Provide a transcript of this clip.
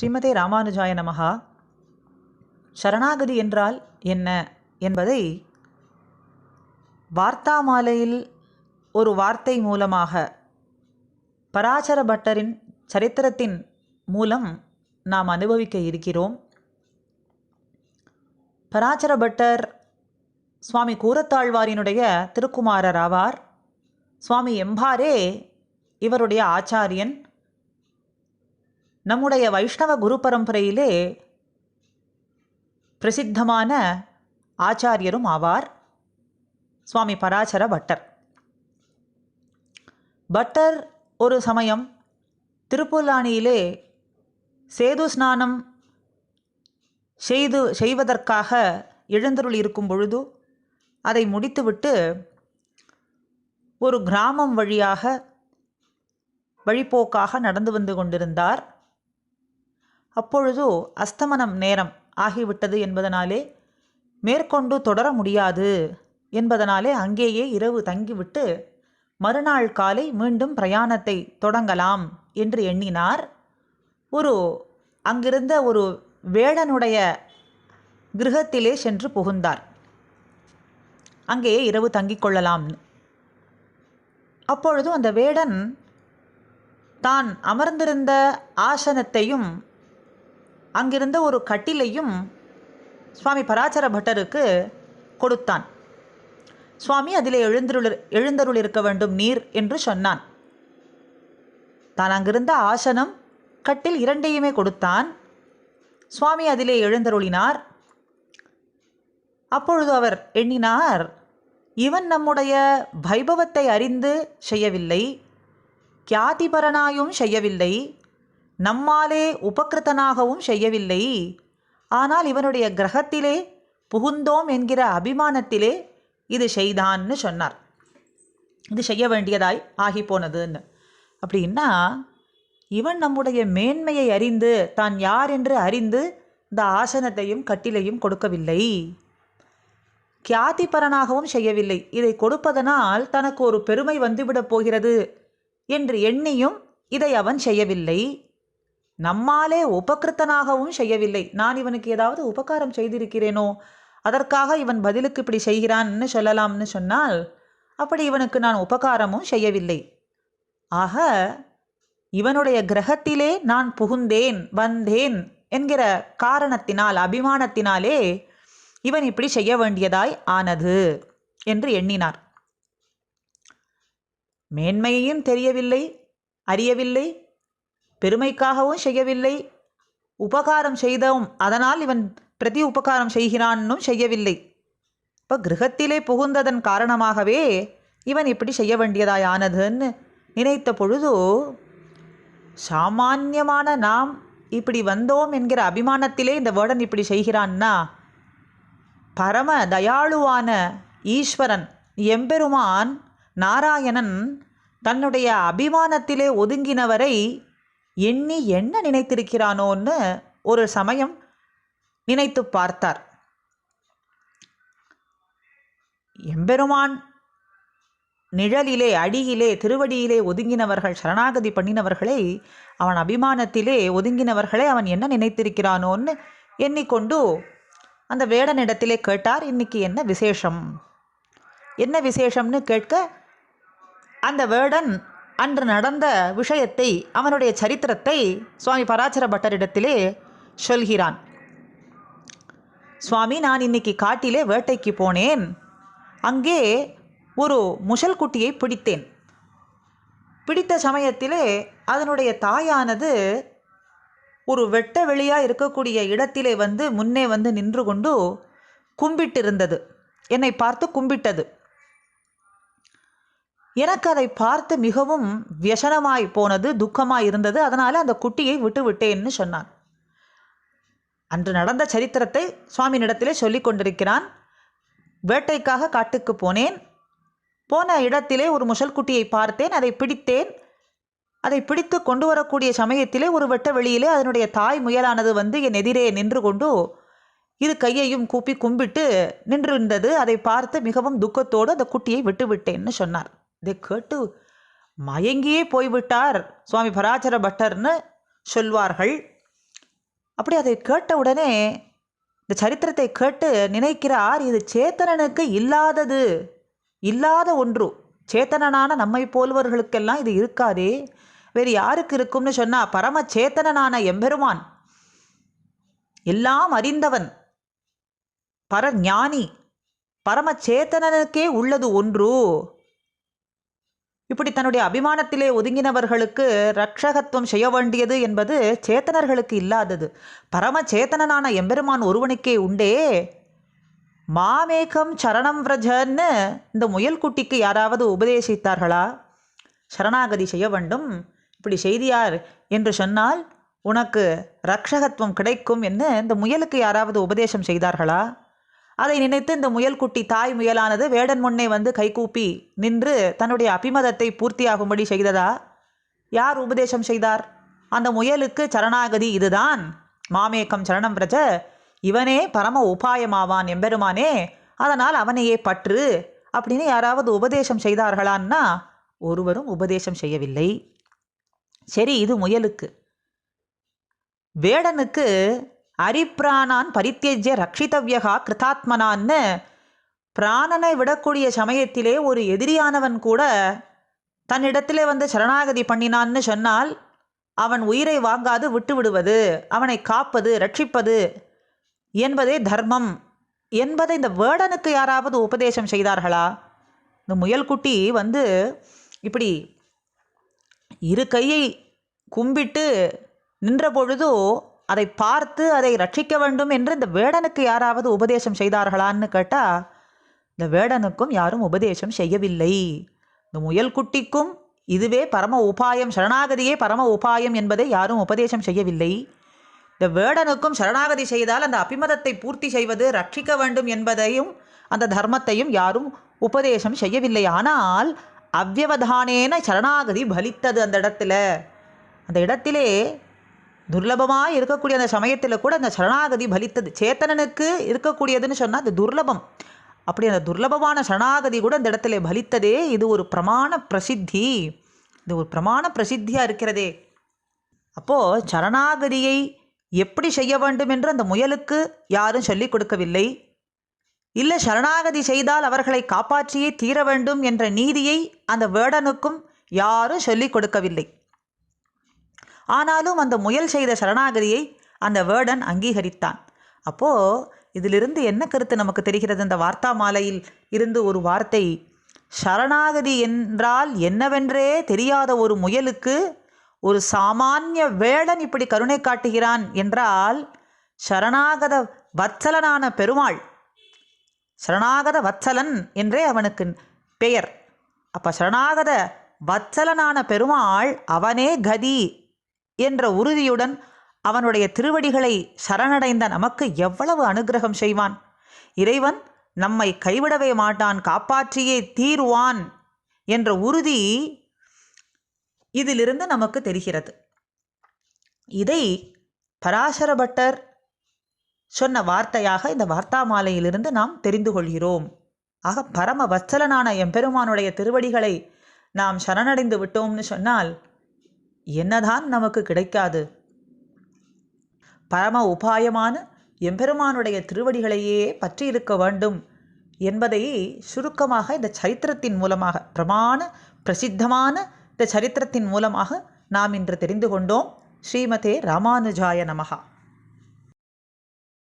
ஸ்ரீமதே ராமானுஜாய நமகா சரணாகதி என்றால் என்ன என்பதை வார்த்தா மாலையில் ஒரு வார்த்தை மூலமாக பராசர பட்டரின் சரித்திரத்தின் மூலம் நாம் அனுபவிக்க இருக்கிறோம். பராசர பட்டர் சுவாமி கூரத்தாழ்வாரினுடைய திருக்குமாரர் ஆவார். சுவாமி எம்பாரே இவருடைய ஆச்சாரியன். நம்முடைய வைஷ்ணவ குரு பரம்பரையிலே பிரசித்தமான ஆச்சாரியரும் ஆவார். சுவாமி பராசர பட்டர். பட்டர் ஒரு சமயம் திருப்புல்லானியிலே சேது ஸ்நானம் செய்து செய்வதற்காக எழுந்தருள் இருக்கும் பொழுது அதை முடித்துவிட்டு ஒரு கிராமம் வழியாக வழிப்போக்காக நடந்து வந்து கொண்டிருந்தார். அப்பொழுது அஸ்தமனம் நேரம் ஆகிவிட்டது என்பதனாலே மேற்கொண்டு தொடர முடியாது என்பதனாலே அங்கேயே இரவு தங்கிவிட்டு மறுநாள் காலை மீண்டும் பிரயாணத்தை தொடங்கலாம் என்று எண்ணினார். ஒரு அங்கிருந்த ஒரு வேடனுடைய கிரகத்திலே சென்று புகுந்தார். அங்கேயே இரவு தங்கிக் கொள்ளலாம்னு அப்பொழுது அந்த வேடன் தான் அமர்ந்திருந்த ஆசனத்தையும் அங்கிருந்த ஒரு கட்டிலையும் சுவாமி பராசர பட்டருக்கு கொடுத்தான். சுவாமி அதிலே எழுந்தருள் எழுந்தருள் இருக்க வேண்டும் நீர் என்று சொன்னான். தான் அங்கிருந்த ஆசனம் கட்டில் இரண்டையுமே கொடுத்தான். சுவாமி அதிலே எழுந்தருளினார். அப்பொழுது அவர் எண்ணினார் இவன் நம்முடைய வைபவத்தை அறிந்து செய்யவில்லை கியாதிபரனாயும் செய்யவில்லை நம்மாலே உபகிருத்தனாகவும் செய்யவில்லை. ஆனால் இவனுடைய கிரகத்திலே புகுந்தோம் என்கிற அபிமானத்திலே இது செய்தான்னு சொன்னார். இது செய்ய வேண்டியதாய் ஆகி போனதுன்னு அப்படின்னா இவன் நம்முடைய மேன்மையை அறிந்து தான் யார் என்று அறிந்து இந்த ஆசனத்தையும் கட்டிலையும் கொடுக்கவில்லை. கியாதிபரனாகவும் செய்யவில்லை. இதை கொடுப்பதனால் தனக்கு ஒரு பெருமை வந்துவிடப் போகிறது என்று எண்ணியும் இதை அவன் செய்யவில்லை. நம்மாலே உபகிருத்தனாகவும் செய்யவில்லை. நான் இவனுக்கு ஏதாவது உபகாரம் செய்திருக்கிறேனோ? அதற்காக இவன் பதிலுக்கு இப்படி செய்கிறான்னு சொல்லலாம்னு சொன்னால் அப்படி இவனுக்கு நான் உபகாரமும் செய்யவில்லை. ஆக இவனுடைய கிரகத்திலே நான் புகுந்தேன் வந்தேன் என்கிற காரணத்தினால் அபிமானத்தினாலே இவன் இப்படி செய்ய வேண்டியதாய் ஆனது என்று எண்ணினார். மேன்மையையும் தெரியவில்லை அறியவில்லை பெருமைக்காகவும் செய்யவில்லை உபகாரம் செய்தவும் அதனால் இவன் பிரதி உபகாரம் செய்கிறான்னும் செய்யவில்லை. இப்போ கிரகத்திலே புகுந்ததன் காரணமாகவே இவன் இப்படி செய்ய வேண்டியதாயானதுன்னு நினைத்த பொழுது சாமான்யமான நாம் இப்படி வந்தோம் என்கிற அபிமானத்திலே இந்த வேடன் இப்படி செய்கிறான்னா பரம தயாளுவான ஈஸ்வரன் எம்பெருமான் நாராயணன் தன்னுடைய அபிமானத்திலே ஒதுங்கினவரை எண்ணி என்ன நினைத்திருக்கிறானோன்னு ஒரு சமயம் நினைத்து பார்த்தார். எம்பெருமான் நிழலிலே அடியிலே திருவடியிலே ஒதுங்கினவர்கள் சரணாகதி பண்ணினவர்களை அவன் அபிமானத்திலே ஒதுங்கினவர்களை அவன் என்ன நினைத்திருக்கிறானோன்னு எண்ணிக்கொண்டு அந்த வேடனிடத்திலே கேட்டார் இன்னைக்கு என்ன விசேஷம்? என்ன விசேஷம்னு கேட்க அந்த வேடன் அன்று நடந்த விஷயத்தை அவனுடைய சரித்திரத்தை சுவாமி பராசர பட்டரிடத்திலே சொல்கிறான். சுவாமி நான் இன்னைக்கு காட்டிலே வேட்டைக்கு போனேன். அங்கே ஒரு முசல் குட்டியை பிடித்தேன். பிடித்த சமயத்திலே அதனுடைய தாயானது ஒரு வெட்ட வெளியாக இருக்கக்கூடிய இடத்திலே வந்து முன்னே வந்து நின்று கொண்டு கும்பிட்டிருந்தது. என்னை பார்த்து கும்பிட்டது. எனக்கு அதை பார்த்து மிகவும் வியசனமாய் போனது துக்கமாய் இருந்தது. அதனால் அந்த குட்டியை விட்டு விட்டேன்னு சொன்னான். அன்று நடந்த சரித்திரத்தை சுவாமியினிடத்திலே சொல்லி கொண்டிருக்கிறான். வேட்டைக்காக காட்டுக்கு போனேன். போன இடத்திலே ஒரு முசல் குட்டியை பார்த்தேன். அதை பிடித்தேன். அதை பிடித்து கொண்டு வரக்கூடிய சமயத்திலே ஒரு வெட்ட வெளியிலே அதனுடைய தாய் முயலானது வந்து என் எதிரே நின்று கொண்டு இரு கையையும் கூப்பி கும்பிட்டு நின்றிருந்தது. அதை பார்த்து மிகவும் துக்கத்தோடு அந்த குட்டியை விட்டுவிட்டேன்னு சொன்னார். இதை கேட்டு மயங்கியே போய்விட்டார் சுவாமி பராச்சர பட்டர்னு சொல்வார்கள். அப்படி அதை கேட்ட உடனே இந்த சரித்திரத்தை கேட்டு நினைக்கிறார் இது சேத்தனனுக்கு இல்லாதது இல்லாத ஒன்று. சேத்தனனான நம்மை போல்வர்களுக்கெல்லாம் இது இருக்காதே வேறு யாருக்கு இருக்கும்னு சொன்னா பரம சேத்தனனான எம்பெருமான். எல்லாம் அறிந்தவன் பரஞானி பரம சேத்தனனுக்கே உள்ளது ஒன்று. இப்படி தன்னுடைய அபிமானத்திலே ஒதுங்கினவர்களுக்கு ரட்சகத்துவம் செய்ய வேண்டியது என்பது சேத்தனர்களுக்கு இல்லாதது. பரம சேத்தனனான எம்பெருமான் ஒருவனுக்கே உண்டே. மாமேகம் சரணம் விரஜன்னு இந்த முயல்குட்டிக்கு யாராவது உபதேசித்தார்களா? சரணாகதி செய்ய வேண்டும். இப்படி செய்தியார் என்று சொன்னால் உனக்கு ரக்ஷகத்துவம் கிடைக்கும் என்று இந்த முயலுக்கு யாராவது உபதேசம் செய்தார்களா? அதை நினைத்து இந்த முயல்குட்டி தாய் முயலானது வேடன் முன்னே வந்து கைகூப்பி நின்று தன்னுடைய அபிமதத்தை பூர்த்தியாகும்படி செய்ததா? யார் உபதேசம் செய்தார்? அந்த முயலுக்கு சரணாகதி இதுதான். மாமேக்கம் சரணம் பிரஜ இவனே பரம உபாயமாவான் எம்பெருமானே அதனால் அவனையே பற்று அப்படின்னு யாராவது உபதேசம் செய்தார்களான்னா ஒருவரும் உபதேசம் செய்யவில்லை. சரி இது முயலுக்கு. வேடனுக்கு அரிப்பிராணான் பரித்தேஜ்ய ரக்ஷிதவ்யகா கிருதாத்மனான்னு பிராணனை விடக்கூடிய சமயத்திலே ஒரு எதிரியானவன் கூட தன்னிடத்திலே வந்து சரணாகதி பண்ணினான்னு சொன்னால் அவன் உயிரை வாங்காது விட்டு விடுவது அவனை காப்பது ரட்சிப்பது என்பதே தர்மம். என்பதை இந்த வேடனுக்கு யாராவது உபதேசம் செய்தார்களா? இந்த முயல்குட்டி வந்து இப்படி இரு கையை கும்பிட்டு நின்ற பொழுதோ அதை பார்த்து அதை ரட்சிக்க வேண்டும் என்று இந்த வேடனுக்கு யாராவது உபதேசம் செய்தார்களான்னு கேட்டால் இந்த வேடனுக்கும் யாரும் உபதேசம் செய்யவில்லை. இந்த முயல்குட்டிக்கும் இதுவே பரம உபாயம் சரணாகதியே பரம உபாயம் என்பதை யாரும் உபதேசம் செய்யவில்லை. இந்த வேடனுக்கும் சரணாகதி செய்தால் அந்த அபிமதத்தை பூர்த்தி செய்வது ரட்சிக்க வேண்டும் என்பதையும் அந்த தர்மத்தையும் யாரும் உபதேசம் செய்யவில்லை. ஆனால் அவ்வவதானேன சரணாகதி பலித்தது அந்த இடத்துல. அந்த இடத்திலே துர்லபமாக இருக்கக்கூடிய அந்த சமயத்தில் கூட அந்த சரணாகதி பலித்தது. சேத்தனனுக்கு இருக்கக்கூடியதுன்னு சொன்னால் அது துர்லபம். அப்படி அந்த துர்லபமான சரணாகதி கூட அந்த இடத்துல பலித்ததே இது ஒரு பிரமாண பிரசித்தி. இது ஒரு பிரமாண பிரசித்தியாக இருக்கிறதே. அப்போது சரணாகதியை எப்படி செய்ய வேண்டும் என்று அந்த முயலுக்கு யாரும் சொல்லிக் கொடுக்கவில்லை. இல்லை சரணாகதி செய்தால் அவர்களை காப்பாற்றியே தீர வேண்டும் என்ற நீதியை அந்த வேடனுக்கும் யாரும் சொல்லிக் கொடுக்கவில்லை. ஆனாலும் அந்த முயல் செய்த சரணாகதியை அந்த வேர்டன் அங்கீகரித்தான். அப்போ இதிலிருந்து என்ன கருத்து நமக்கு தெரிகிறது? இந்த வார்த்தா மாலையில் இருந்து ஒரு வார்த்தை சரணாகதி என்றால் என்னவென்றே தெரியாத ஒரு முயலுக்கு ஒரு சாமானிய வேடன் இப்படி கருணை காட்டுகிறான் என்றால் சரணாகத வத்சலனான பெருமாள் சரணாகத வத்சலன் என்றே அவனுக்கு பெயர். அப்போ சரணாகத வத்சலனான பெருமாள் அவனே கதி என்ற உறுதியுடன் அவனுடைய திருவடிகளை சரணடைந்த நமக்கு எவ்வளவு அனுகிரகம் செய்வான்? இறைவன் நம்மை கைவிடவே மாட்டான் காப்பாற்றியே தீருவான் என்ற உறுதி இதிலிருந்து நமக்கு தெரிகிறது. இதை பராசர பட்டர் சொன்ன வார்த்தையாக இந்த வார்த்தா மாலையிலிருந்து நாம் தெரிந்து கொள்கிறோம். ஆக பரம வச்சலனான எம்பெருமானுடைய திருவடிகளை நாம் சரணடைந்து விட்டோம்னு சொன்னால் என்னதான் நமக்கு கிடைக்காது. பரம உபாயமான எம்பெருமானுடைய திருவடிகளையே பற்றி இருக்க வேண்டும் என்பதை சுருக்கமாக இந்த சரித்திரத்தின் மூலமாக பிரமாண பிரசித்தமான இந்த சரித்திரத்தின் மூலமாக நாம் இன்று தெரிந்து கொண்டோம். ஸ்ரீமதே ராமானுஜாய நமகா